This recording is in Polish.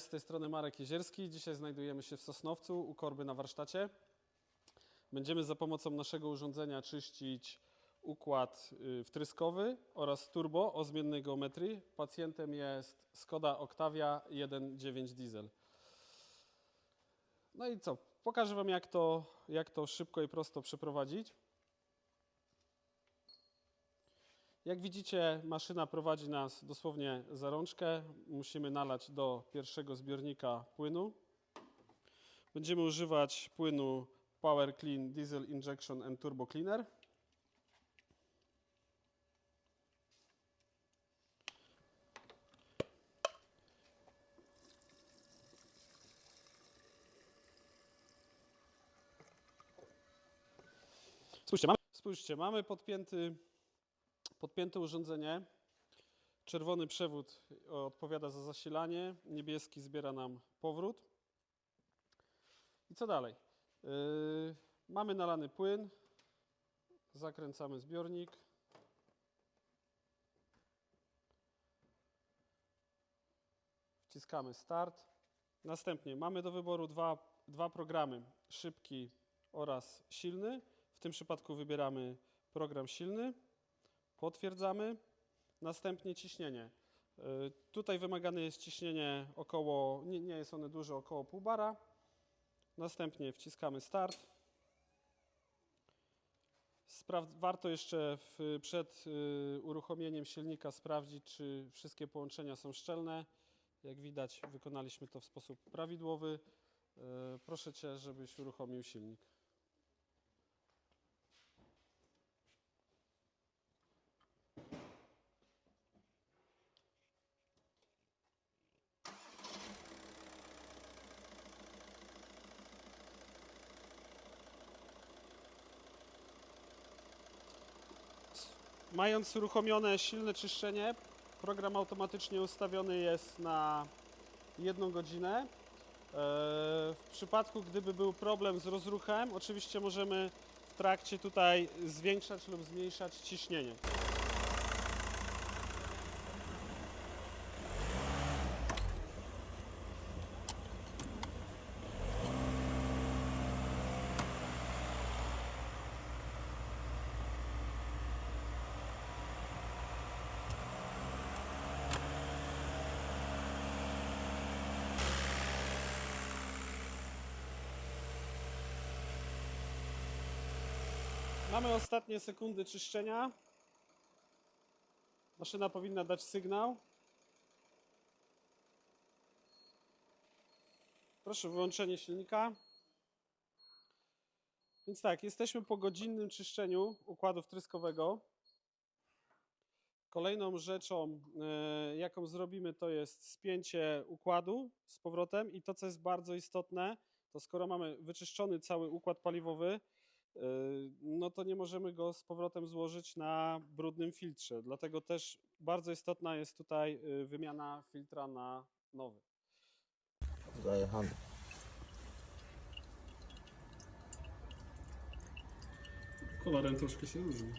Z tej strony Marek Jezierski. Dzisiaj znajdujemy się w Sosnowcu u Korby na warsztacie. Będziemy za pomocą naszego urządzenia czyścić układ y, wtryskowy oraz turbo o zmiennej geometrii. Pacjentem jest Skoda Octavia 1.9 diesel. No i co? Pokażę Wam jak to, jak to szybko i prosto przeprowadzić. Jak widzicie, maszyna prowadzi nas dosłownie za rączkę. Musimy nalać do pierwszego zbiornika płynu. Będziemy używać płynu Power Clean Diesel Injection and Turbo Cleaner. Spójrzcie, mamy, mamy podpięty podpięte urządzenie. Czerwony przewód odpowiada za zasilanie, niebieski zbiera nam powrót. I co dalej? Yy, mamy nalany płyn, zakręcamy zbiornik. Wciskamy start. Następnie mamy do wyboru dwa, dwa programy, szybki oraz silny. W tym przypadku wybieramy program silny. Potwierdzamy. Następnie ciśnienie. Y, Tutaj wymagane jest ciśnienie około, nie, nie jest one duże, około pół bara. Następnie wciskamy start. Warto jeszcze w, przed y, uruchomieniem silnika sprawdzić, czy wszystkie połączenia są szczelne. Jak widać, wykonaliśmy to w sposób prawidłowy. Y, Proszę Cię, żebyś uruchomił silnik. Mając uruchomione silne czyszczenie, program automatycznie ustawiony jest na jedną godzinę. E, W przypadku, gdyby był problem z rozruchem, oczywiście możemy w trakcie tutaj zwiększać lub zmniejszać ciśnienie. Mamy ostatnie sekundy czyszczenia. Maszyna powinna dać sygnał. Proszę wyłączenie silnika. Więc tak, jesteśmy po godzinnym czyszczeniu układu wtryskowego. Kolejną rzeczą, e, jaką zrobimy, to jest spięcie układu z powrotem. I to, co jest bardzo istotne, to skoro mamy wyczyszczony cały układ paliwowy, no to nie możemy go z powrotem złożyć na brudnym filtrze. Dlatego też bardzo istotna jest tutaj yy, wymiana filtra na nowy. Zajechany. Kolorem troszkę się różni.